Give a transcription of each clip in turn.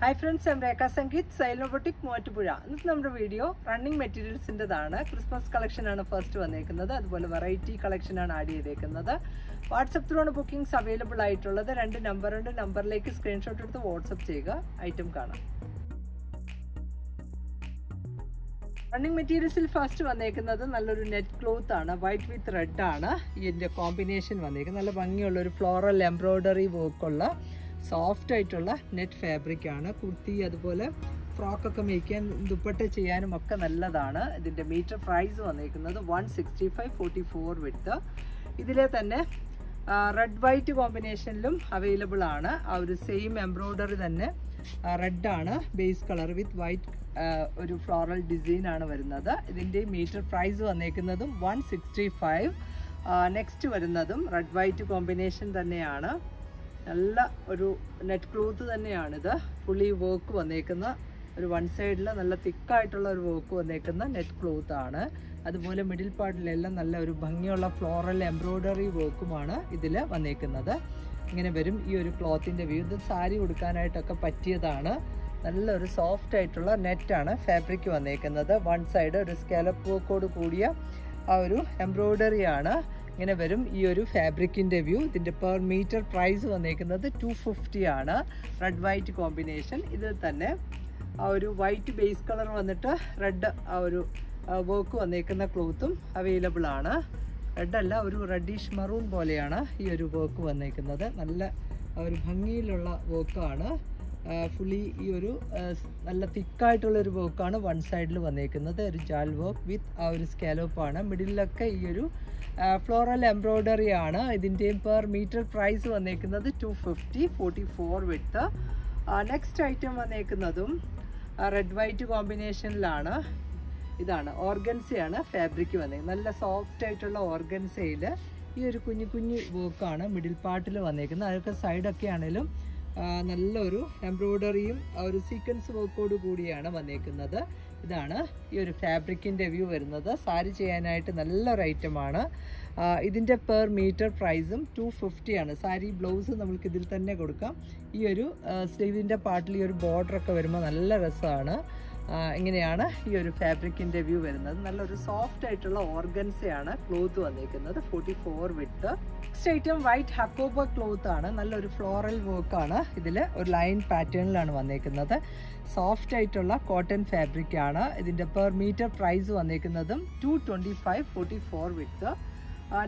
Hi friends M Rekha Sangeeth സൈലോബോട്ടിക് Muvattupuzha ഇന്നത്തെ നമ്മുടെ video running മെറ്റീരിയൽസിന്റെതാണ് ക്രിസ്മസ് കളക്ഷനാണ് ഫസ്റ്റ് വന്നേക്കുന്നത്. അതുപോലെ വെറൈറ്റി കളക്ഷനാണ് ആഡ് ചെയ്തേക്കുന്നത്. വാട്സപ്പ് ത്രൂ ആണ് ബുക്കിംഗ്സ് അവൈലബിൾ ആയിട്ടുള്ളത്. രണ്ട് നമ്പറുണ്ട് നമ്പറിലേക്ക് സ്ക്രീൻഷോട്ട് എടുത്ത് വാട്സപ്പ് ചെയ്യുക. ഐറ്റം കാണാം. റണ്ണിങ് മെറ്റീരിയൽസിൽ ഫസ്റ്റ് വന്നേക്കുന്നത് നല്ലൊരു നെറ്റ് ക്ലോത്ത് ആണ്. വൈറ്റ് വിത്ത് റെഡ് ആണ്. ഇതിന്റെ കോമ്പിനേഷൻ വന്നേക്കുന്നത്. നല്ല ഭംഗിയുള്ള ഒരു ഫ്ലോറൽ എംബ്രോയ്ഡറി വർക്കുള്ള സോഫ്റ്റ് ആയിട്ടുള്ള നെറ്റ് ഫാബ്രിക് ആണ്. കുർത്തി അതുപോലെ ഫ്രോക്കൊക്കെ മേയ്ക്കാൻ ദുപ്പട്ട ചെയ്യാനും ഒക്കെ നല്ലതാണ്. ഇതിന്റെ മീറ്റർ പ്രൈസ് വന്നിരിക്കുന്നത് one sixty five forty four with ഇതിലെ തന്നെ റെഡ് വൈറ്റ് കോമ്പിനേഷനിലും അവൈലബിൾ ആണ്. ആ ഒരു സെയിം എംബ്രോയ്ഡറി തന്നെ റെഡാണ് ബേസ് കളർ വിത്ത് വൈറ്റ് ഒരു ഫ്ലോറൽ ഡിസൈൻ ആണ് വരുന്നത്. ഇതിന്റെ മീറ്റർ പ്രൈസ് വന്നേക്കുന്നതും വൺ സിക്സ്റ്റി ഫൈവ് നെക്സ്റ്റ് വരുന്നതും റെഡ് വൈറ്റ് കോമ്പിനേഷൻ തന്നെയാണ്. നല്ല ഒരു നെറ്റ് ക്ലോത്ത് തന്നെയാണിത്. ഫുള്ളി വർക്ക് വന്നേക്കുന്ന ഒരു വൺ സൈഡിൽ നല്ല തിക്കായിട്ടുള്ള ഒരു വർക്ക് വന്നേക്കുന്ന നെറ്റ് ക്ലോത്ത് ആണ്. അതുപോലെ മിഡിൽ പാർട്ടിലെല്ലാം നല്ല ഒരു ഭംഗിയുള്ള ഫ്ലോറൽ എംബ്രോയ്ഡറി വർക്കുമാണ് ഇതിൽ വന്നേക്കുന്നത്. ഇങ്ങനെ വരും ഈ ഒരു ക്ലോത്തിന്റെ വ്യൂ ഇത് സാരി ഉടുക്കാനായിട്ടൊക്കെ പറ്റിയതാണ്. നല്ലൊരു സോഫ്റ്റ് ആയിട്ടുള്ള നെറ്റാണ് ഫാബ്രിക് വന്നേക്കുന്നത്. വൺ സൈഡ് ഒരു സ്കാലപ്പ് വർക്കോട് കൂടിയ ആ ഒരു എംബ്രോയ്ഡറി ആണ്. ഇങ്ങനെ വരും. ഈ ഒരു ഫാബ്രിക്കിന്റെ വ്യൂ. ഇതിന്റെ പെർ മീറ്റർ പ്രൈസ് വന്നേക്കുന്നത് ടു ഫിഫ്റ്റി ആണ്. റെഡ് വൈറ്റ് കോമ്പിനേഷൻ ഇത് തന്നെ ആ ഒരു വൈറ്റ് ബേസ് കളർ വന്നിട്ട് റെഡ് ആ ഒരു വർക്ക് വന്നേക്കുന്ന ക്ലോത്തും അവൈലബിൾ ആണ്. റെഡ് അല്ല ഒരു റെഡിഷ് മറൂൺ പോലെയാണ് ഈ ഒരു വർക്ക് വന്നേക്കുന്നത്. നല്ല ഒരു ഭംഗിയിലുള്ള വർക്കാണ് ഫുള്ളി ഈ ഒരു നല്ല തിക്കായിട്ടുള്ള ഒരു വർക്കാണ് വൺ സൈഡിൽ വന്നേക്കുന്നത്. ഒരു ജാൽ വർക്ക് വിത്ത് ആ ഒരു സ്കാലോപ്പാണ് മിഡിലൊക്കെ ഈ ഒരു ഫ്ലോറൽ എംബ്രോയ്ഡറി ആണ്. ഇതിന്റെയും പെർ മീറ്റർ പ്രൈസ് വന്നേക്കുന്നത് two fifty forty four with next item വന്നേക്കുന്നതും red white കോമ്പിനേഷനിലാണ് ഇതാണ് ഓർഗൻസയാണ് ഫാബ്രിക് വന്നേക്കുന്നത് നല്ല സോഫ്റ്റ് ആയിട്ടുള്ള ഓർഗൻസയിൽ ഈ ഒരു കുഞ്ഞു കുഞ്ഞു വർക്കാണ് മിഡിൽ പാർട്ടിൽ വന്നേക്കുന്നത്. അതൊക്കെ സൈഡൊക്കെ ആണെങ്കിലും നല്ലൊരു എംബ്രോയ്ഡറിയും ഒരു സീക്വൻസ് വർക്കോട് കൂടിയാണ് വന്നേക്കുന്നത്. ഇതാണ് ഈ ഒരു ഫാബ്രിക്കിന്റെ വ്യൂ വരുന്നത്. സാരി ചെയ്യാനായിട്ട് നല്ലൊരു ഐറ്റമാണ് ഇതിന്റെ പെർ മീറ്റർ പ്രൈസും ടു ഫിഫ്റ്റിയാണ് സാരി ബ്ലൗസ് നമുക്ക് ഇതിൽ തന്നെ കൊടുക്കാം. ഈ ഒരു സ്ലീവിന്റെ പാർട്ടിൽ ഈ ഒരു ബോർഡറൊക്കെ വരുമ്പോൾ നല്ല രസമാണ്. ഇങ്ങനെയാണ് ഈ ഒരു ഫാബ്രിക്കിന്റെ വ്യൂ വരുന്നത്. നല്ലൊരു സോഫ്റ്റ് ആയിട്ടുള്ള ഓർഗൻസയാണ് ക്ലോത്ത് വന്നിരിക്കുന്നത് forty four width next item white hakoba cloth ആണ്. നല്ലൊരു ഫ്ലോറൽ ആണ്. ഇതിൽ ഒരു ലൈൻ പാറ്റേണിലാണ് വന്നേക്കുന്നത്. സോഫ്റ്റ് ആയിട്ടുള്ള കോട്ടൺ ഫാബ്രിക് ആണ്. ഇതിന്റെ per metre price വന്നേക്കുന്നതും two twenty five forty four width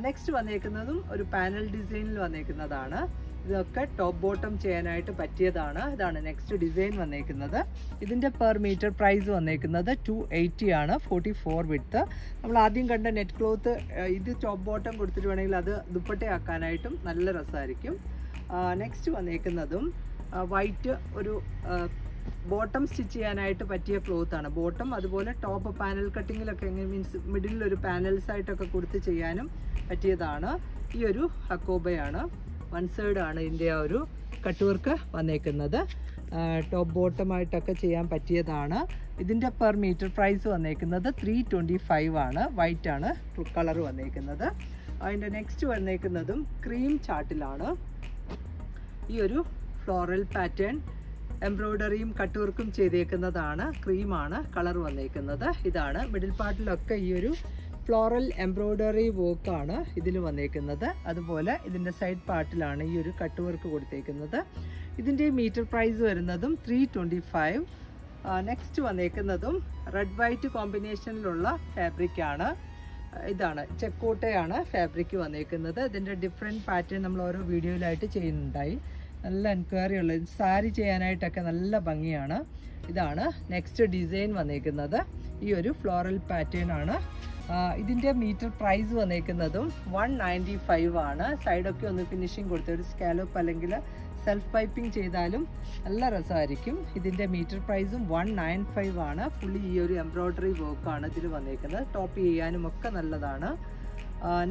next വന്നേക്കുന്നതും ഒരു പാനൽ ഡിസൈനിൽ വന്നേക്കുന്നതാണ്. ഇതൊക്കെ ടോപ്പ് ബോട്ടം ചെയ്യാനായിട്ട് പറ്റിയതാണ്. ഇതാണ് നെക്സ്റ്റ് ഡിസൈൻ വന്നേക്കുന്നത്. ഇതിന്റെ പെർ മീറ്റർ പ്രൈസ് വന്നേക്കുന്നത് ടു എയ്റ്റി ആണ് ഫോർട്ടി ഫോർ വിട്ത്ത് നമ്മൾ ആദ്യം കണ്ട നെറ്റ് ക്ലോത്ത് ഇത് ടോപ്പ് ബോട്ടം കൊടുത്തിട്ട് വേണമെങ്കിൽ അത് ദുപ്പട്ടയാക്കാനായിട്ടും നല്ല രസമായിരിക്കും. നെക്സ്റ്റ് വന്നേക്കുന്നതും വൈറ്റ് ഒരു ബോട്ടം സ്റ്റിച്ച് ചെയ്യാനായിട്ട് പറ്റിയ ക്ലോത്ത് ആണ്. ബോട്ടം അതുപോലെ ടോപ്പ് പാനൽ കട്ടിങ്ങിലൊക്കെ മീൻസ് മിഡിലൊരു ഒരു പാനൽസ് ആയിട്ടൊക്കെ കൊടുത്ത് ചെയ്യാനും പറ്റിയതാണ്. ഈ ഒരു ഹക്കോബയാണ്. വൺ സൈഡ് ആണ് ഇതിന്റെ ആ ഒരു കട്ട് വർക്ക് വന്നേക്കുന്നത് ടോപ്പ് ബോട്ടമായിട്ടൊക്കെ ചെയ്യാൻ പറ്റിയതാണ്. ഇതിന്റെ പെർ മീറ്റർ പ്രൈസ് വന്നേക്കുന്നത് ത്രീ ട്വന്റി ഫൈവ് ആണ്. വൈറ്റ് ആണ് കളർ വന്നേക്കുന്നത്. അതിന്റെ നെക്സ്റ്റ് വന്നേക്കുന്നതും ക്രീം ചാട്ടിലാണ്. ഈ ഒരു ഫ്ലോറൽ പാറ്റേൺ എംബ്രോയ്ഡറിയും കട്ടുവർക്കും ചെയ്തേക്കുന്നതാണ്. ക്രീമാണ് കളർ വന്നേക്കുന്നത്. ഇതാണ് മിഡിൽ പാർട്ടിലൊക്കെ ഈ ഒരു ഫ്ലോറൽ എംബ്രോയ്ഡറി വർക്കാണ് ഇതിൽ വന്നേക്കുന്നത്. അതുപോലെ ഇതിന്റെ സൈഡ് പാർട്ടിലാണ് ഈ ഒരു കട്ട് വർക്ക് കൊടുത്തേക്കുന്നത്. ഇതിന്റെ മീറ്റർ പ്രൈസ് വരുന്നതും ത്രീ ട്വന്റി ഫൈവ് നെക്സ്റ്റ് വന്നേക്കുന്നതും റെഡ് വൈറ്റ് കോമ്പിനേഷനിലുള്ള ഫാബ്രിക്കാണ് ഇതാണ് ചെക്കോട്ടയാണ് ഫാബ്രിക് വന്നേക്കുന്നത്. ഇതിന്റെ ഡിഫറെന്റ് പാറ്റേൺ നമ്മൾ ഓരോ വീഡിയോയിലായിട്ട് ചെയ്യുന്നുണ്ടായി. നല്ല എൻക്വയറി ഉള്ള സാരി ചെയ്യാനായിട്ടൊക്കെ നല്ല ഭംഗിയാണ്. ഇതാണ് നെക്സ്റ്റ് ഡിസൈൻ വന്നേക്കുന്നത്. ഈ ഒരു ഫ്ലോറൽ പാറ്റേൺ ആണ്. ഇതിന്റെ മീറ്റർ പ്രൈസ് വന്നേക്കുന്നതും വൺ നയന്റി ഫൈവ് ആണ്. സൈഡൊക്കെ ഒന്ന് ഫിനിഷിങ് കൊടുത്ത് ഒരു സ്കാലോപ്പ് അല്ലെങ്കിൽ സെൽഫ് പൈപ്പിംഗ് ചെയ്താലും നല്ല രസമായിരിക്കും. ഇതിന്റെ മീറ്റർ പ്രൈസും വൺ നയൻ ഫൈവ് ആണ്. ഫുള്ളി ഈ ഒരു എംബ്രോയ്ഡറി വർക്കാണ് ഇതിൽ വന്നേക്കുന്നത്. ടോപ്പ് ചെയ്യാനും ഒക്കെ നല്ലതാണ്.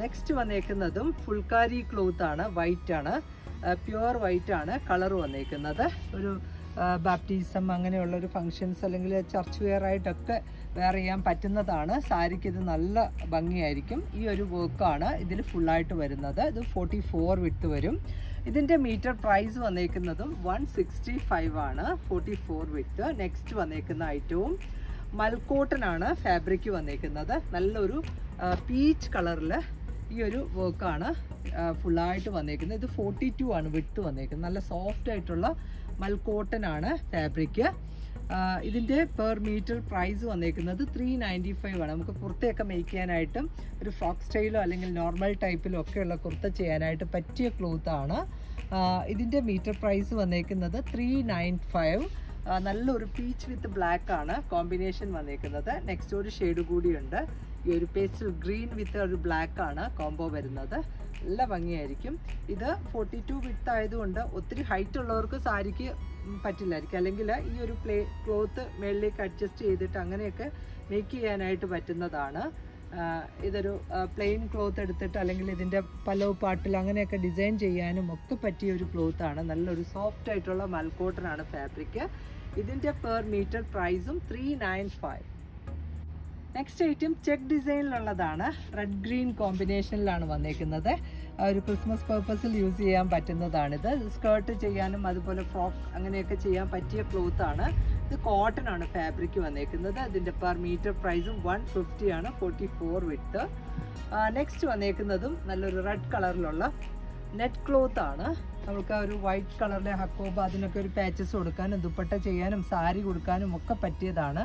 നെക്സ്റ്റ് വന്നേക്കുന്നതും ഫുൾക്കാരി ക്ലോത്ത് ആണ്. വൈറ്റ് ആണ്. പ്യുവർ വൈറ്റ് ആണ് കളർ വന്നേക്കുന്നത്. ഒരു ബാപ്റ്റിസം അങ്ങനെയുള്ള ഒരു ഫങ്ഷൻസ് അല്ലെങ്കിൽ ചർച്ച് വെയർ ആയിട്ടൊക്കെ വെയർ ചെയ്യാൻ പറ്റുന്നതാണ്. സാരിക്ക് ഇത് നല്ല ഭംഗിയായിരിക്കും. ഈ ഒരു വർക്കാണ് ഇതിൽ ഫുള്ളായിട്ട് വരുന്നത്. ഇത് ഫോർട്ടി ഫോർ വിട്ട് വരും. ഇതിന്റെ മീറ്റർ പ്രൈസ് വന്നേക്കുന്നതും വൺ സിക്സ്റ്റി ഫൈവ് ആണ് ഫോർട്ടി ഫോർ വിട്ട് നെക്സ്റ്റ് വന്നേക്കുന്ന ഐറ്റവും മൽക്കോട്ടനാണ് ഫാബ്രിക് വന്നേക്കുന്നത്. നല്ലൊരു പീച്ച് കളറിൽ ഈ ഒരു വർക്കാണ് ഫുള്ളായിട്ട് വന്നേക്കുന്നത്. ഇത് ഫോർട്ടി ടു ആണ് വിട്ട് വന്നേക്കുന്നത്. നല്ല സോഫ്റ്റ് ആയിട്ടുള്ള മൽക്കോട്ടനാണ് ഫാബ്രിക് ഇതിന്റെ പെർ മീറ്റർ പ്രൈസ് വന്നേക്കുന്നത് ത്രീ നയന്റി ഫൈവ് ആണ്. നമുക്ക് കുർത്തയൊക്കെ മേക്ക് ചെയ്യാനായിട്ടും ഒരു ഫ്രോക്ക് സ്റ്റൈലോ അല്ലെങ്കിൽ നോർമൽ ടൈപ്പിലോ ഒക്കെയുള്ള കുർത്ത ചെയ്യാനായിട്ട് പറ്റിയ ക്ലോത്ത് ആണ്. ഇതിന്റെ മീറ്റർ പ്രൈസ് വന്നേക്കുന്നത് ത്രീ നയൻ ഫൈവ് നല്ലൊരു പീച്ച് വിത്ത് ബ്ലാക്ക് ആണ് കോമ്പിനേഷൻ വന്നേക്കുന്നത്. നെക്സ്റ്റ് ഒരു ഷെയ്ഡ് കൂടിയുണ്ട് ഈ ഒരു പേസ്റ്റൽ ഗ്രീൻ വിത്ത് ഒരു ബ്ലാക്ക് ആണ് കോംബോ വരുന്നത്. നല്ല ഭംഗിയായിരിക്കും. ഇത് ഫോർട്ടി ടു വിത്ത് ആയതുകൊണ്ട് ഒത്തിരി ഹൈറ്റ് ഉള്ളവർക്ക് സാരിക്ക് പറ്റില്ലായിരിക്കും. അല്ലെങ്കിൽ ഈ ഒരു പ്ലേ ക്ലോത്ത് മേളിലേക്ക് അഡ്ജസ്റ്റ് ചെയ്തിട്ട് അങ്ങനെയൊക്കെ മേക്ക് ചെയ്യാനായിട്ട് പറ്റുന്നതാണ്. ഇതൊരു പ്ലെയിൻ ക്ലോത്ത് എടുത്തിട്ട് അല്ലെങ്കിൽ ഇതിന്റെ പലവ് പാട്ടിൽ അങ്ങനെയൊക്കെ ഡിസൈൻ ചെയ്യാനും ഒക്കെ പറ്റിയ ഒരു ക്ലോത്താണ്. നല്ലൊരു സോഫ്റ്റ് ആയിട്ടുള്ള മൽക്കോട്ടനാണ് ഫാബ്രിക്. ഇതിന്റെ പെർ മീറ്റർ പ്രൈസും three nine five next item check ഡിസൈനിലുള്ളതാണ് red green കോമ്പിനേഷനിലാണ് വന്നേക്കുന്നത്. ഒരു ക്രിസ്മസ് പേർപ്പസിൽ യൂസ് ചെയ്യാൻ പറ്റുന്നതാണിത്. സ്കേർട്ട് ചെയ്യാനും അതുപോലെ ഫ്രോക്ക് അങ്ങനെയൊക്കെ ചെയ്യാൻ പറ്റിയ ക്ലോത്ത് ആണ്. ഇത് കോട്ടൺ ആണ് ഫാബ്രിക് വന്നേക്കുന്നത്. അതിന്റെ പെർ മീറ്റർ പ്രൈസും വൺ ഫിഫ്റ്റി ആണ് ഫോർട്ടി ഫോർ നെക്സ്റ്റ് വന്നേക്കുന്നതും നല്ലൊരു റെഡ് കളറിലുള്ള നെറ്റ് ക്ലോത്ത് ആണ്. നമുക്ക് ഒരു വൈറ്റ് കളറിലെ ഹക്കോബ് അതിനൊക്കെ ഒരു പാച്ചസ് കൊടുക്കാനും ദുപ്പട്ട ചെയ്യാനും സാരി കൊടുക്കാനും ഒക്കെ പറ്റിയതാണ്.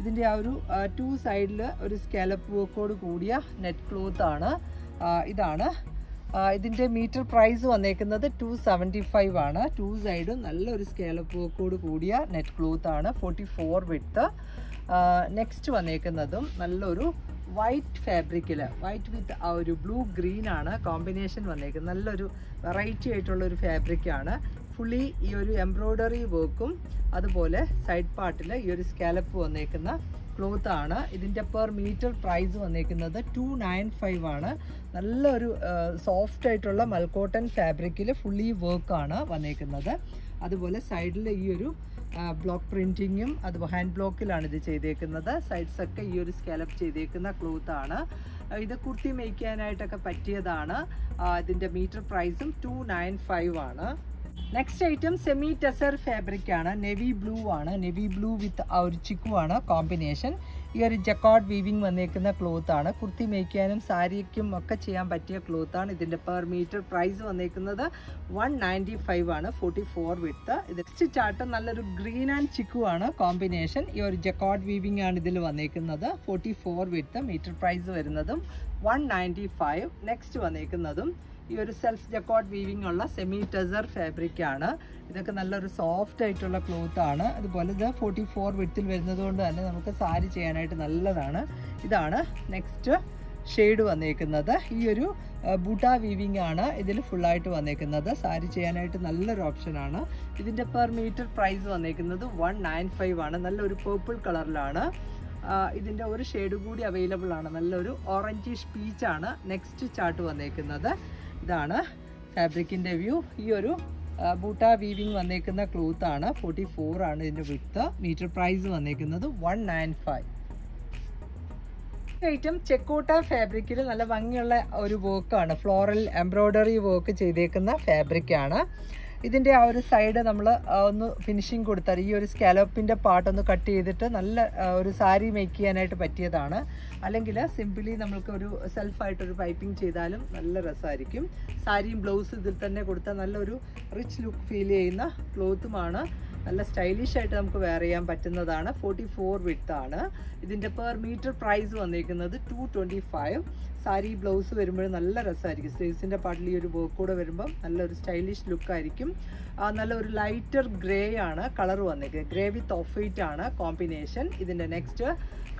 ഇതിന്റെ ആ ഒരു ടു സൈഡിൽ ഒരു സ്കാലപ്പ് വർക്കോട് കൂടിയ നെറ്റ് ക്ലോത്ത് ആണ്. ഇതാണ്. ഇതിന്റെ മീറ്റർ പ്രൈസ് വന്നേക്കുന്നത് ടു സെവന്റി ഫൈവ് ആണ് ടു സൈഡും നല്ലൊരു സ്കേലപ്പ് വർക്കോട് കൂടിയ നെറ്റ് ക്ലോത്ത് ആണ്. ഫോർട്ടി ഫോർ വിട്ട് നെക്സ്റ്റ് വന്നേക്കുന്നതും നല്ലൊരു വൈറ്റ് ഫാബ്രിക്കിൽ വൈറ്റ് വിത്ത് ആ ഒരു ബ്ലൂ ഗ്രീൻ ആണ്. കോമ്പിനേഷൻ വന്നേക്കുന്നത് നല്ലൊരു വെറൈറ്റി ആയിട്ടുള്ള ഒരു ഫാബ്രിക്കാണ് ഫുള്ളി ഈ ഒരു എംബ്രോയ്ഡറി വർക്കും അതുപോലെ സൈഡ് പാർട്ടിൽ ഈ ഒരു സ്കാലപ്പ് വന്നേക്കുന്ന ക്ലോത്ത് ആണ്. ഇതിന്റെ പെർ മീറ്റർ പ്രൈസ് വന്നിരിക്കുന്നത് ടു നയൻ ഫൈവ് ആണ്. നല്ലൊരു സോഫ്റ്റ് ആയിട്ടുള്ള മൽക്കോട്ടൺ ഫാബ്രിക്കിൽ ഫുള്ളി വർക്കാണ് വന്നിരിക്കുന്നത് അതുപോലെ സൈഡിൽ ഈ ഒരു ബ്ലോക്ക് പ്രിന്റിങ്ങും അത് ഹാൻഡ് ബ്ലോക്കിലാണ് ഇത് ചെയ്തേക്കുന്നത്. സൈഡ്സൊക്കെ ഈ ഒരു സ്കാലപ്പ് ചെയ്തേക്കുന്ന ആണ്. ഇത് കുർത്തി മേയ്ക്കാനായിട്ടൊക്കെ പറ്റിയതാണ്. ഇതിന്റെ മീറ്റർ പ്രൈസും ടു നയൻ ഫൈവ് ആണ്. Next item semi tussar fabric ആണ്. നെവി ബ്ലൂ ആണ്. നെവി ബ്ലൂ വിത്ത് ആ ഒരു ചിക്കു ആണ് കോമ്പിനേഷൻ ഈ ഒരു ജക്കോട്ട് വീവിംഗ് വന്നേക്കുന്ന ക്ലോത്ത് ആണ്. കുർത്തി മേക്കാനും സാരിക്കും ഒക്കെ ചെയ്യാൻ പറ്റിയ ക്ലോത്ത് ആണ്. ഇതിന്റെ പെർ മീറ്റർ പ്രൈസ് വന്നേക്കുന്നത് വൺ നയന്റി ഫൈവ് ആണ്. ഫോർട്ടി ഫോർ വിത്ത് ഇത് നെക്സ്റ്റ് ചാർട്ട് നല്ലൊരു ഗ്രീൻ ആൻഡ് ചിക്കു ആണ് കോമ്പിനേഷൻ ഈ ഒരു ജക്കോട്ട് വീവിംഗ് ആണ് ഇതിൽ വന്നേക്കുന്നത്. Forty four width metre price വരുന്നതും വൺ നയന്റി ഫൈവ് നെക്സ്റ്റ് വന്നേക്കുന്നതും ഈ ഒരു സെൽഫ് ജക്കോട്ട് വീവിംഗ് ഉള്ള സെമി ടെസർ ഫാബ്രിക് ആണ്. ഇതൊക്കെ നല്ലൊരു സോഫ്റ്റ് ആയിട്ടുള്ള ക്ലോത്ത് ആണ്. അതുപോലെ ഇത് ഫോർട്ടി ഫോർ വിത്തിൽ വരുന്നത് കൊണ്ട് തന്നെ നമുക്ക് സാരി ചെയ്യാനായിട്ട് നല്ലതാണ്. ഇതാണ് നെക്സ്റ്റ് ഷെയ്ഡ് വന്നേക്കുന്നത്. ഈ ഒരു ബൂട്ട വീവിംഗ് ആണ് ഇതിൽ ഫുള്ളായിട്ട് വന്നേക്കുന്നത്. സാരി ചെയ്യാനായിട്ട് നല്ലൊരു ഓപ്ഷനാണ് ഇതിന്റെ പെർ മീറ്റർ പ്രൈസ് വന്നേക്കുന്നത് വൺ നയൻ ഫൈവ് ആണ്. നല്ലൊരു പേർപ്പിൾ കളറിലാണ് ഇതിന്റെ ഒരു ഷെയ്ഡ് കൂടി അവൈലബിൾ ആണ്. നല്ലൊരു ഓറഞ്ചിഷ് പീച്ചാണ് നെക്സ്റ്റ് ചാർട്ട് വന്നേക്കുന്നത്. ഇതാണ് ഫാബ്രിക്കിന്റെ വ്യൂ. ഈ ഒരു ബൂട്ട വീവിങ് വന്നേക്കുന്ന ക്ലോത്ത് ആണ്. ഫോർട്ടി ഫോർ ആണ് ഇതിന്റെ വിത്ത് മീറ്റർ പ്രൈസ് വന്നേക്കുന്നത് വൺ നയൻ ഫൈവ് ഐറ്റം ചെക്കോട്ട ഫാബ്രിക്കിൽ നല്ല ഭംഗിയുള്ള ഒരു വർക്കാണ് ഫ്ലോറൽ എംബ്രോയ്ഡറി വർക്ക് ചെയ്തേക്കുന്ന ഫാബ്രിക്കാണ് ഇതിന്റെ ആ ഒരു സൈഡ് നമ്മൾ ഒന്ന് ഫിനിഷിങ് കൊടുത്താൽ ഈ ഒരു സ്കാലോപ്പിന്റെ പാർട്ട് കട്ട് ചെയ്തിട്ട് നല്ല ഒരു സാരി മേക്ക് ചെയ്യാനായിട്ട് പറ്റിയതാണ്. അല്ലെങ്കിൽ സിംപിളി നമ്മൾക്ക് ഒരു സെൽഫായിട്ടൊരു പൈപ്പിംഗ് ചെയ്താലും നല്ല രസമായിരിക്കും സാരിയും ബ്ലൗസ് ഇതിൽ തന്നെ കൊടുത്താൽ നല്ലൊരു റിച്ച് ലുക്ക് ഫീൽ ചെയ്യുന്ന ക്ലോത്തുമാണ് നല്ല സ്റ്റൈലിഷ് ആയിട്ട് നമുക്ക് വെയർ ചെയ്യാൻ പറ്റുന്നതാണ്. ഫോർട്ടി ഫോർ വിട്ട് ആണ്. ഇതിന്റെ പെർ മീറ്റർ പ്രൈസ് വന്നിരിക്കുന്നത് two twenty five sari blouse വരുമ്പോൾ നല്ല രസമായിരിക്കും. സ്ലീവ്സിന്റെ പാട്ടിൽ ഈ ഒരു വർക്ക് കൂടെ വരുമ്പം നല്ലൊരു സ്റ്റൈലിഷ് ലുക്കായിരിക്കും നല്ല ഒരു ലൈറ്റർ ഗ്രേ ആണ് കളർ വന്നേക്കുന്നത്. ഗ്രേ വിത്ത് ഓഫ് വൈറ്റ് ആണ് കോമ്പിനേഷൻ ഇതിന്റെ നെക്സ്റ്റ്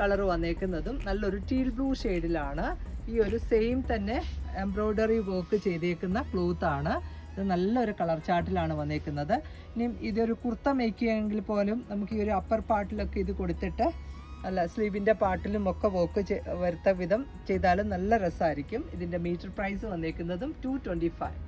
കളർ വന്നേക്കുന്നതും നല്ലൊരു ടീൽ ബ്ലൂ ഷെയ്ഡിലാണ് ഈ ഒരു സെയിം തന്നെ എംബ്രോയ്ഡറി വർക്ക് ചെയ്തേക്കുന്ന ക്ലോത്ത് ആണ്. ഇത് നല്ലൊരു കളർ ചാർട്ടിലാണ് വന്നേക്കുന്നത്. ഇനി ഇതൊരു കുർത്ത മേക്ക് ചെയ്യുമെങ്കിൽ പോലും നമുക്ക് ഈ ഒരു അപ്പർ പാർട്ടിലൊക്കെ ഇത് കൊടുത്തിട്ട് അല്ല സ്ലീവിന്റെ പാർട്ടിലും ഒക്കെ വർക്ക് വരുത്ത വിധം ചെയ്താലും നല്ല രസമായിരിക്കും ഇതിന്റെ മീറ്റർ പ്രൈസ് വന്നേക്കുന്നതും ടു ട്വന്റി ഫൈവ്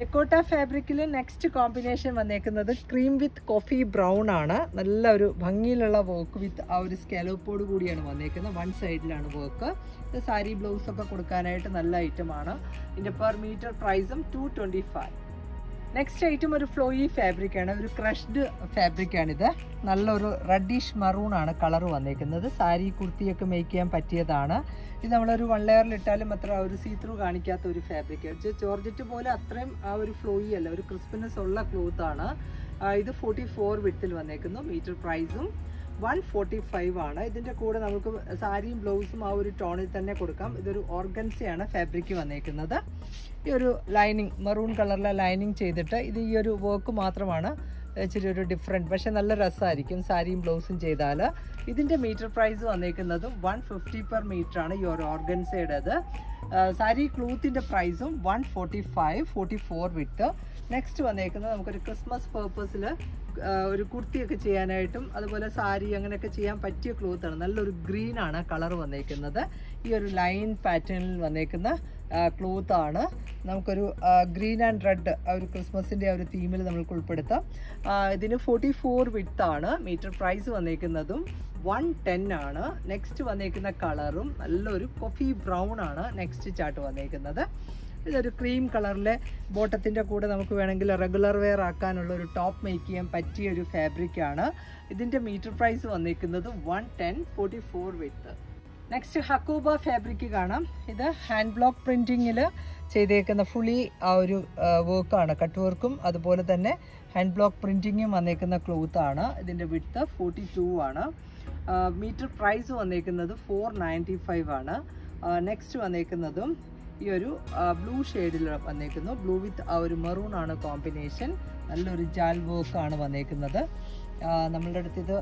എക്കോട്ട ഫാബ്രിക്കിൽ നെക്സ്റ്റ് കോമ്പിനേഷൻ വന്നേക്കുന്നത് ക്രീം വിത്ത് കോഫി ബ്രൗൺ ആണ്. നല്ല ഒരു ഭംഗിയിലുള്ള വർക്ക് വിത്ത് ആ ഒരു സ്കാലോപ്പോട് കൂടിയാണ് വന്നേക്കുന്നത്. വൺ സൈഡിലാണ് വർക്ക് ഇത് സാരി ബ്ലൗസ് ഒക്കെ കൊടുക്കാനായിട്ട് നല്ല ഐറ്റമാണ് ഇതിന്റെ പെർ മീറ്റർ പ്രൈസും two twenty five next item ഒരു ഫ്ലോയി ഫാബ്രിക് ആണ്. ഒരു ക്രഷ്ഡ് ഫാബ്രിക് ആണിത്. നല്ലൊരു റെഡിഷ് മറൂൺ ആണ് കളർ വന്നേക്കുന്നത്. സാരി കുർത്തിയൊക്കെ മേക്ക് ചെയ്യാൻ പറ്റിയതാണ്. ഇത് നമ്മളൊരു വൺ ലെയറിൽ ഇട്ടാലും അത്ര ഒരു സീ ത്രൂ കാണിക്കാത്ത ഒരു ഫാബ്രിക് ആണ്. ജോർജറ്റ് പോലെ അത്രയും ആ ഒരു ഫ്ലോയി അല്ല ഒരു ക്രിസ്പിനെസ് ഉള്ള ക്ലോത്ത് ആണ്. ഇത് ഫോർട്ടി ഫോർ വിട്ടിൽ വന്നേക്കുന്നു. മീറ്റർ പ്രൈസും വൺ ഫോർട്ടി ഫൈവ് ആണ്. ഇതിന്റെ കൂടെ നമുക്ക് സാരിയും ബ്ലൗസും ആ ഒരു ടോണിൽ തന്നെ കൊടുക്കാം. ഇതൊരു ഓർഗൻസിയാണ് ഫാബ്രിക് വന്നേക്കുന്നത്. ഈ ഒരു ലൈനിങ് മെറൂൺ കളറിലെ ലൈനിങ് ചെയ്തിട്ട് ഇത് ഈ ഒരു വർക്ക് മാത്രമാണ്. ഇച്ചിരി ഒരു ഡിഫറെന്റ് പക്ഷെ നല്ല രസമായിരിക്കും സാരിയും ബ്ലൗസും ചെയ്താൽ ഇതിന്റെ മീറ്റർ പ്രൈസ് വന്നേക്കുന്നത് വൺ ഫിഫ്റ്റി പെർ മീറ്റർ ആണ് ഈ ഒരു ഓർഗൻസയുടേത്. സാരി ക്ലൂത്തിന്റെ പ്രൈസും one forty five forty four width. Next വന്നേക്കുന്നത് നമുക്കൊരു ക്രിസ്മസ് പേർപ്പസിൽ ഒരു കുർത്തിയൊക്കെ ചെയ്യാനായിട്ടും അതുപോലെ സാരി അങ്ങനെയൊക്കെ ചെയ്യാൻ പറ്റിയ ക്ലോത്ത് ആണ്. നല്ലൊരു ഗ്രീൻ ആണ് കളർ വന്നേക്കുന്നത്. ഈ ഒരു ലൈൻ പാറ്റേണിൽ വന്നേക്കുന്ന ക്ലോത്ത് ആണ്. നമുക്കൊരു ഗ്രീൻ ആൻഡ് റെഡ് ആ ഒരു ക്രിസ്മസിന്റെ ആ ഒരു തീമിൽ നമുക്ക് ഉൾപ്പെടുത്താം. ഇതിന് ഫോർട്ടി ഫോർ വിത്ത് ആണ്. മീറ്റർ പ്രൈസ് വന്നേക്കുന്നതും വൺ ടെൻ ആണ്. നെക്സ്റ്റ് വന്നേക്കുന്ന കളറും നല്ലൊരു കോഫി ബ്രൗൺ ആണ്. നെക്സ്റ്റ് ചാർട്ട് വന്നേക്കുന്നത്. ഇതൊരു ക്രീം കളറിലെ ബോട്ടത്തിന്റെ കൂടെ നമുക്ക് വേണമെങ്കിൽ റെഗുലർ വെയർ ആക്കാനുള്ള ഒരു ടോപ്പ് മേക്ക് ചെയ്യാൻ പറ്റിയ ഒരു ഫാബ്രിക്കാണ് ഇതിന്റെ മീറ്റർ പ്രൈസ് വന്നിരിക്കുന്നത് one ten forty four width next hakoba fabric കാണാം. ഇത് ഹാൻഡ് ബ്ലോക്ക് പ്രിന്റിങ്ങിൽ ചെയ്തേക്കുന്ന ഫുള്ളി ആ ഒരു വർക്കാണ് കട്ട് വർക്കും അതുപോലെ തന്നെ ഹാൻഡ് ബ്ലോക്ക് പ്രിന്റിങ്ങും വന്നേക്കുന്ന ക്ലോത്ത് ആണ്. ഇതിന്റെ വിട്ത്ത് ഫോർട്ടി ടു ആണ് മീറ്റർ പ്രൈസ് വന്നേക്കുന്നത് ഫോർ നയന്റി ഫൈവ് ആണ് നെക്സ്റ്റ് വന്നേക്കുന്നതും ഈ ഒരു ബ്ലൂ ഷെയ്ഡിൽ വന്നേക്കുന്നു. ബ്ലൂ വിത്ത് ആ ഒരു മെറൂൺ ആണ് കോമ്പിനേഷൻ. നല്ലൊരു ജാൽ വർക്ക് ആണ് വന്നേക്കുന്നത്. നമ്മളുടെ അടുത്ത് ഇത്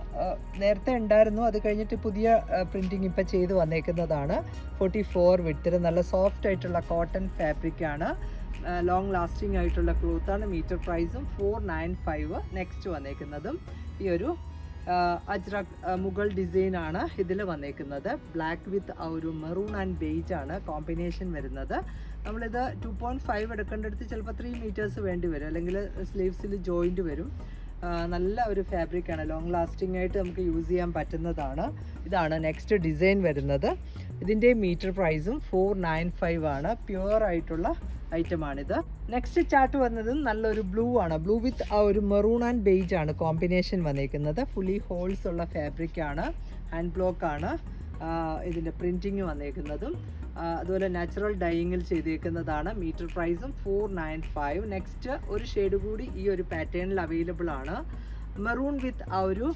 നേരത്തെ ഉണ്ടായിരുന്നു. അത് കഴിഞ്ഞിട്ട് പുതിയ പ്രിന്റിങ് ഇപ്പം ചെയ്ത് വന്നേക്കുന്നതാണ്. ഫോർട്ടി ഫോർ വിട്ടിൽ നല്ല സോഫ്റ്റ് ആയിട്ടുള്ള കോട്ടൺ ഫാബ്രിക്കാണ് ലോങ് ലാസ്റ്റിംഗ് ആയിട്ടുള്ള ക്ലോത്താണ് മീറ്റർ പ്രൈസും ഫോർ നയൻ ഫൈവ് നെക്സ്റ്റ് വന്നേക്കുന്നതും. ഈ ഒരു അജ്രക് മുഗൾ ഡിസൈൻ ആണ് ഇതിൽ വന്നേക്കുന്നത്. ബ്ലാക്ക് വിത്ത് ആ ഒരു മെറൂൺ ആൻഡ് ബേജ് ആണ് കോമ്പിനേഷൻ വരുന്നത്. നമ്മളിത് ടു പോയിന്റ് ഫൈവ് എടുക്കേണ്ടടുത്ത് ചിലപ്പോൾ ത്രീ മീറ്റേഴ്സ് വേണ്ടി വരും. അല്ലെങ്കിൽ സ്ലീവ്സിൽ ജോയിന്റ് വരും. നല്ല ഒരു ഫാബ്രിക് ആണ്. ലോങ് ലാസ്റ്റിംഗ് ആയിട്ട് നമുക്ക് യൂസ് ചെയ്യാൻ പറ്റുന്നതാണ്. ഇതാണ് നെക്സ്റ്റ് ഡിസൈൻ വരുന്നത്. ഇതിന്റെ മീറ്റർ പ്രൈസും ഫോർ നയൻ ഫൈവ് ആണ്. പ്യുവർ ആയിട്ടുള്ള ഐറ്റമാണിത് നെക്സ്റ്റ് ചാർട്ട് വന്നത് നല്ലൊരു ബ്ലൂ ആണ്. ബ്ലൂ വിത്ത് ആ ഒരു മെറൂൺ ആൻഡ് ബെയ്ജ് ആണ് കോമ്പിനേഷൻ വന്നിരിക്കുന്നത് ഫുള്ളി ഹോൾസ് ഉള്ള ഫാബ്രിക് ആണ്. ഹാൻഡ് ബ്ലോക്ക് ആണ്. ഇതിന്റെ പ്രിന്റിങ് വന്നേക്കുന്നതും. അതുപോലെ നാച്ചുറൽ ഡൈയിങ്ങിൽ ചെയ്തേക്കുന്നതാണ്. മീറ്റർ പ്രൈസും ഫോർ നയൻ ഫൈവ് നെക്സ്റ്റ് ഒരു ഷെയ്ഡ് കൂടി ഈ ഒരു പാറ്റേണിൽ അവൈലബിൾ ആണ്. മെറൂൺ വിത്ത് ആ ഒരു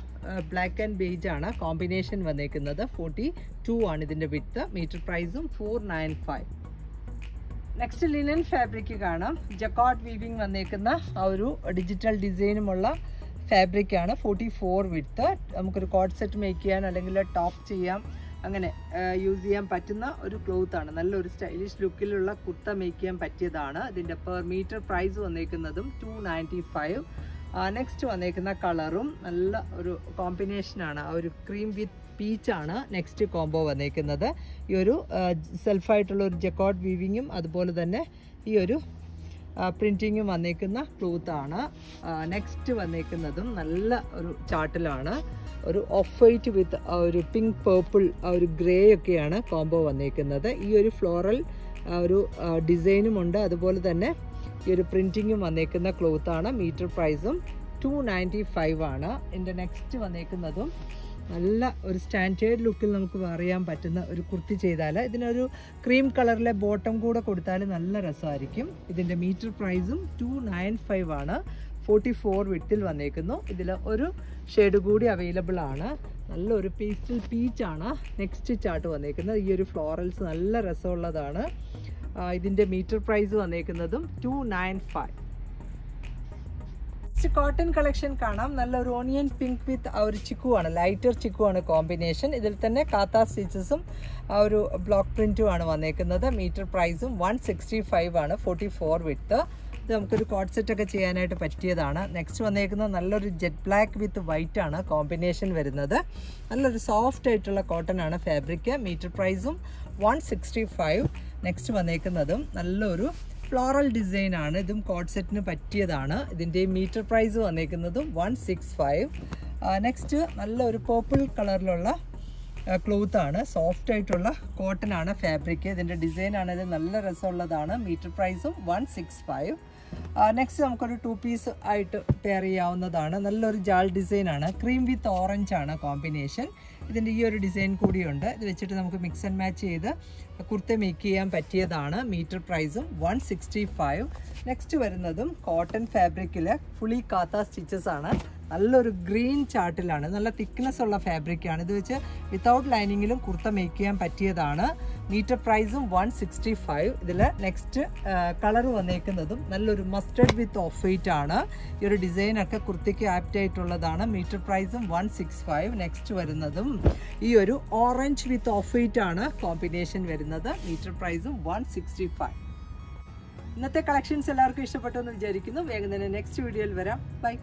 ബ്ലാക്ക് ആൻഡ് ബേജ് ആണ് കോമ്പിനേഷൻ വന്നേക്കുന്നത്. ഫോർട്ടി ടു ആണ് ഇതിന്റെ വിത്ത് മീറ്റർ പ്രൈസും four nine five next linen fabric കാണാം. ജക്കോട്ട് വീവിംഗ് വന്നേക്കുന്ന ആ ഒരു ഡിജിറ്റൽ ഡിസൈനുമുള്ള ഫാബ്രിക് ആണ്. ഫോർട്ടി ഫോർ വിത്ത് നമുക്കൊരു കോഡ് സെറ്റ് മേക്ക് ചെയ്യാൻ അല്ലെങ്കിൽ ടോപ്പ് ചെയ്യാം. അങ്ങനെ യൂസ് ചെയ്യാൻ പറ്റുന്ന ഒരു ക്ലോത്ത് ആണ്. നല്ലൊരു സ്റ്റൈലിഷ് ലുക്കിലുള്ള കുർത്ത മേക്ക് ചെയ്യാൻ പറ്റിയതാണ്. ഇതിന്റെ പെർ മീറ്റർ പ്രൈസ് വന്നേക്കുന്നതും ടു നയന്റി ഫൈവ് നെക്സ്റ്റ് വന്നേക്കുന്ന കളറും നല്ല ഒരു കോമ്പിനേഷനാണ് ആ ഒരു ക്രീം വിത്ത് പീച്ചാണ് നെക്സ്റ്റ് കോംബോ വന്നേക്കുന്നത്. ഈ ഒരു സെൽഫായിട്ടുള്ള ഒരു ജക്കോട്ട് വീവിങ്ങും അതുപോലെ തന്നെ ഈ ഒരു പ്രിന്റിങ്ങും വന്നേക്കുന്ന ക്ലോത്താണ് നെക്സ്റ്റ് വന്നേക്കുന്നതും നല്ല ഒരു ചാട്ടിലാണ്. ഒരു ഓഫ് വൈറ്റ് വിത്ത് ആ ഒരു പിങ്ക് പേർപ്പിൾ ആ ഒരു ഗ്രേ ഒക്കെയാണ് കോംബോ വന്നിരിക്കുന്നത് ഈ ഒരു ഫ്ലോറൽ ഒരു ഡിസൈനും ഉണ്ട്. അതുപോലെ തന്നെ ഈ ഒരു പ്രിന്റിങ്ങും വന്നേക്കുന്ന ക്ലോത്താണ് മീറ്റർ പ്രൈസും ടു നയന്റി ഫൈവ് ആണ്. എന്റെ നെക്സ്റ്റ് വന്നേക്കുന്നതും നല്ല ഒരു സ്റ്റാൻഡേർഡ് ലുക്കിൽ നമുക്ക് അറിയാൻ പറ്റുന്ന ഒരു കുർത്തി ചെയ്താൽ ഇതിനൊരു ക്രീം കളറിലെ ബോട്ടം കൂടെ കൊടുത്താൽ നല്ല രസമായിരിക്കും. ഇതിന്റെ മീറ്റർ പ്രൈസും ടു നയൻ ഫൈവ് ആണ്. ഫോർട്ടി ഫോർ വിട്ടിൽ വന്നേക്കുന്നു. ഇതിൽ ഒരു ഷെയ്ഡ് കൂടി അവൈലബിൾ ആണ്. നല്ലൊരു പേസ്റ്റൽ പീച്ചാണ് നെക്സ്റ്റ് ചാർട്ട് വന്നേക്കുന്നത്. ഈ ഒരു ഫ്ലോറൽസ് നല്ല രസമുള്ളതാണ്. ഇതിന്റെ metre price വന്നേക്കുന്നതും two nine five next cotton collection കാണാം. നല്ലൊരു ഓണിയൻ പിങ്ക് വിത്ത് ആ ഒരു ചിക്കുവാണ് ലൈറ്റർ ചിക്കുവാണ് കോമ്പിനേഷൻ ഇതിൽ തന്നെ കാത്ത സ്റ്റിച്ചസും ആ ഒരു ബ്ലോക്ക് പ്രിന്റുമാണ് വന്നേക്കുന്നത്. മീറ്റർ പ്രൈസും വൺ സിക്സ്റ്റി ഫൈവ് ആണ് ഫോർട്ടി ഫോർ വിത്ത് ഇത് നമുക്കൊരു കോഡ് സെറ്റ് ഒക്കെ ചെയ്യാനായിട്ട് പറ്റിയതാണ്. നെക്സ്റ്റ് വന്നേക്കുന്നത് നല്ലൊരു ജെറ്റ് ബ്ലാക്ക് വിത്ത് വൈറ്റ് ആണ് കോമ്പിനേഷൻ വരുന്നത്. നല്ലൊരു സോഫ്റ്റ് ആയിട്ടുള്ള കോട്ടൺ ആണ് ഫാബ്രിക്ക് മീറ്റർ പ്രൈസും വൺ സിക്സ്റ്റി ഫൈവ് നെക്സ്റ്റ് വന്നേക്കുന്നതും നല്ലൊരു ഫ്ലോറൽ ഡിസൈൻ ആണ്. ഇതും കോഡ് സെറ്റിന് പറ്റിയതാണ്. ഇതിന്റെ മീറ്റർ പ്രൈസ് വന്നേക്കുന്നതും വൺ സിക്സ് ഫൈവ് നെക്സ്റ്റ് നല്ലൊരു പേർപ്പിൾ കളറിലുള്ള ക്ലോത്ത് ആണ്. സോഫ്റ്റ് ആയിട്ടുള്ള കോട്ടൺ ആണ് ഫാബ്രിക് ഇതിന്റെ ഡിസൈൻ ആണെങ്കിൽ നല്ല രസമുള്ളതാണ്. മീറ്റർ പ്രൈസും വൺ സിക്സ് ഫൈവ് നെക്സ്റ്റ് നമുക്കൊരു ടു പീസ് ആയിട്ട് പെയർ ചെയ്യാവുന്നതാണ്. നല്ലൊരു ജാൾ ഡിസൈനാണ് ക്രീം വിത്ത് ഓറഞ്ച് ആണ് കോമ്പിനേഷൻ ഇതിന്റെ ഈ ഒരു ഡിസൈൻ കൂടിയുണ്ട്. ഇത് വെച്ചിട്ട് നമുക്ക് മിക്സ് ആൻഡ് മാച്ച് ചെയ്ത് കുർത്ത മേക്ക് ചെയ്യാൻ പറ്റിയതാണ്. മീറ്റർ പ്രൈസും വൺ സിക്സ്റ്റി ഫൈവ് നെക്സ്റ്റ് വരുന്നതും കോട്ടൺ ഫാബ്രിക്കിൽ ഫുള്ളി കാത്ത സ്റ്റിച്ചസ് ആണ്. നല്ലൊരു ഗ്രീൻ ചാർട്ടിലാണ് നല്ല തിക്നെസ് ഉള്ള ഫാബ്രിക്കാണ് ഇത് വെച്ച് വിത്തൗട്ട് ലൈനിങ്ങിലും കുർത്ത മേക്ക് ചെയ്യാൻ പറ്റിയതാണ്. മീറ്റർ പ്രൈസും വൺ സിക്സ്റ്റി ഫൈവ് ഇതിൽ നെക്സ്റ്റ് കളർ വന്നേക്കുന്നതും നല്ലൊരു മസ്റ്റർഡ് വിത്ത് ഓഫ് വൈറ്റ് ആണ്. ഈ ഒരു ഡിസൈനൊക്കെ കുർത്തിക്ക് ആപ്റ്റ് ആയിട്ടുള്ളതാണ്. മീറ്റർ പ്രൈസും വൺ സിക്സ് ഫൈവ് നെക്സ്റ്റ് വരുന്നതും ഈ ഒരു ഓറഞ്ച് വിത്ത് ഓഫ് വൈറ്റ് ആണ് കോമ്പിനേഷൻ വരുന്നത്. മീറ്റർ പ്രൈസും വൺ സിക്സ്റ്റി ഫൈവ് ഇന്നത്തെ കളക്ഷൻസ് എല്ലാവർക്കും ഇഷ്ടപ്പെട്ടു എന്ന് വിചാരിക്കുന്നു. വേഗം തന്നെ നെക്സ്റ്റ് വീഡിയോയിൽ വരാം. ബൈ